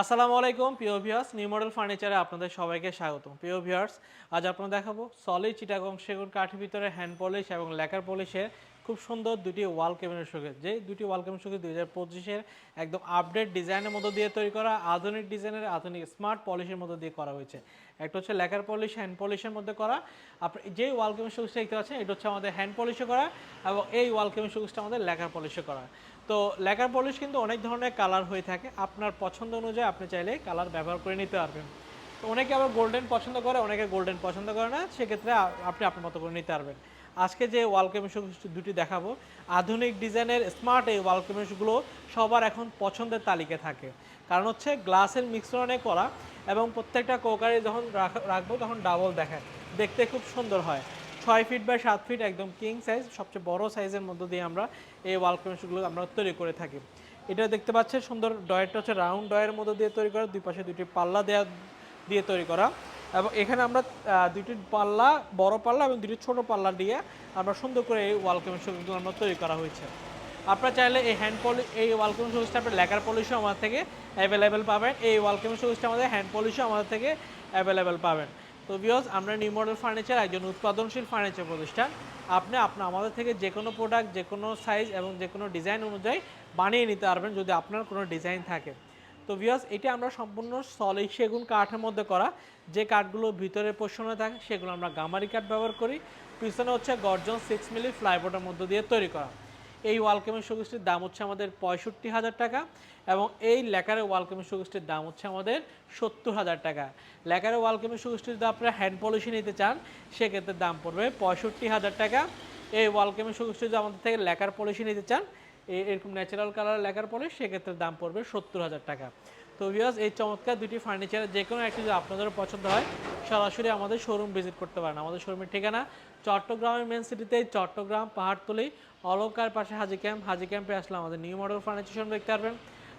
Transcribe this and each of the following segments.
আসসালামু আলাইকুম, প্রিয় ভিউয়ার্স নিউ মডেল ফার্নিচারে আপনাদের সবাইকে স্বাগত প্রিয় ভিউয়ার্স আজ আপনারা দেখাবো সলিড চিটাগং সেগুন কাঠের ভিতরে হ্যান্ড পলিশ এবং লেকার পলিশের খুব সুন্দর দুটি ওয়াল কেবিনের শোকেস। যে দুটি ওয়াল কেবিন শোকেস দুই হাজার পঁচিশের একদম আপডেট ডিজাইনের মধ্যে দিয়ে তৈরি করা, আধুনিক ডিজাইনের, আধুনিক স্মার্ট পলিশের মধ্যে দিয়ে করা হয়েছে। একটা হচ্ছে লেকার পলিশ হ্যান্ড পলিশের মধ্যে করা। আপনি যে ওয়াল কেবিন শোকেসটা দেখতে পাচ্ছেন, এটা হচ্ছে আমাদের হ্যান্ড পলিশে করা এবং এই ওয়াল কেবিন শোকেসটা আমাদের লেকার পলিশে করা। তো লেকার পলিশ কিন্তু অনেক ধরনের কালার হয়ে থাকে। আপনার পছন্দ অনুযায়ী আপনি চাইলে কালার ব্যবহার করে নিতে পারবেন। তো অনেকে আবার গোল্ডেন পছন্দ করে, অনেকে গোল্ডেন পছন্দ করে না। সেক্ষেত্রে আপনি আপনার মতো করে নিতে পারবেন। আজকে যে ওয়াল দুটি দেখাবো, আধুনিক ডিজাইনের স্মার্ট এই ওয়াল কেমিশগুলো সবার এখন পছন্দের তালিকায় থাকে। কারণ হচ্ছে গ্লাসের মিশ্রণে করা এবং প্রত্যেকটা কোকারে যখন রাখ- রাখব তখন ডাবল দেখায় দেখতে খুব সুন্দর হয়। ছয় ফিট বাই সাত ফিট একদম কিং সাইজ সবচেয়ে বড় সাইজের মধ্যে দিয়ে আমরা এই ওয়াল কেমিশগুলো আমরা তৈরি করে থাকি। এটা দেখতে পাচ্ছেন সুন্দর ডয়েরটা হচ্ছে রাউন্ড ডয়ের মধ্যে দিয়ে তৈরি করা, দুই পাশে দুটি পাল্লা দেওয়া দিয়ে তৈরি করা। এবং এখানে আমরা দুটি পাল্লা, বড় পাল্লা এবং দুটি ছোট পাল্লা দিয়ে আমরা সুন্দর করে এই ওয়াল কেমিশগুলো আমরা তৈরি করা হয়েছে। আপনারা চাইলে এই হ্যান্ড পলি এই ওয়াল কেমিং আপনার লেকার পলিশও আমাদের থেকে অ্যাভেলেবেল পাবেন। এই ওয়াল কেমিং আমাদের হ্যান্ড পলিশও আমাদের থেকে অ্যাভেলেবেল পাবেন। তো বিয়স আমরা নিউ মডেল ফার্নিচার একজন উৎপাদনশীল ফার্নিচার প্রতিষ্ঠান। আপনি আপনার আমাদের থেকে যে কোনো প্রোডাক্ট যে কোনো সাইজ এবং যে কোনো ডিজাইন অনুযায়ী বানিয়ে নিতে পারবেন যদি আপনার কোনো ডিজাইন থাকে। তো ভিওস এটা আমরা সম্পূর্ণ সলিড সেগুন কাঠের মধ্যে করা। যে কাঠগুলো ভিতরে পোষণে থাকে, সেগুলো আমরা গামারি কাঠ ব্যবহার করি। পিছনে হচ্ছে গর্জন সিক্স মিলি ফ্লাইবোর্ডের মধ্যে দিয়ে তৈরি করা। এই ওয়ালকেমের শোকেসটির দাম হচ্ছে আমাদের পঁয়ষট্টি হাজার টাকা এবং এই লেকারের ওয়ালকেমের শোকেসটির দাম হচ্ছে আমাদের সত্তর হাজার টাকা। লেকারের ওয়ালকেমের শোকেসটি যদি আপনারা হ্যান্ড পলিশি নিতে চান, সেক্ষেত্রে দাম পড়বে পঁয়ষট্টি হাজার টাকা। এই ওয়ালকেমের শোকেসটি যদি আমাদের থেকে লেকার পলিশি নিতে চান এরকম ন্যাচারাল কালার লেখার পরে সেক্ষেত্রে দাম পড়বে সত্তর হাজার টাকা। তো ভিউয়ার্স এই চমৎকার দুটি ফার্নিচারের যে কোনো একটি যদি আপনাদেরও পছন্দ হয়, সরাসরি আমাদের শোরুম ভিজিট করতে পারেন। আমাদের শোরুমের ঠিকানা চট্টগ্রামের মেন সিটিতে চট্টগ্রাম পাহাড়তলি অলঙ্কার পাশে হাজি ক্যাম্প হাজি ক্যাম্পে আসলে আমাদের নিউ মডেল ফার্নিচার শোরুম দেখতে পারবেন।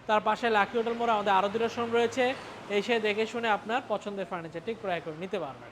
তার পাশে লাকি হোটেল মোড়ে আমাদের আরও দুটো শোরুম রয়েছে। এসে দেখে শুনে আপনার পছন্দের ফার্নিচারটি ক্রয় করে নিতে পারবেন।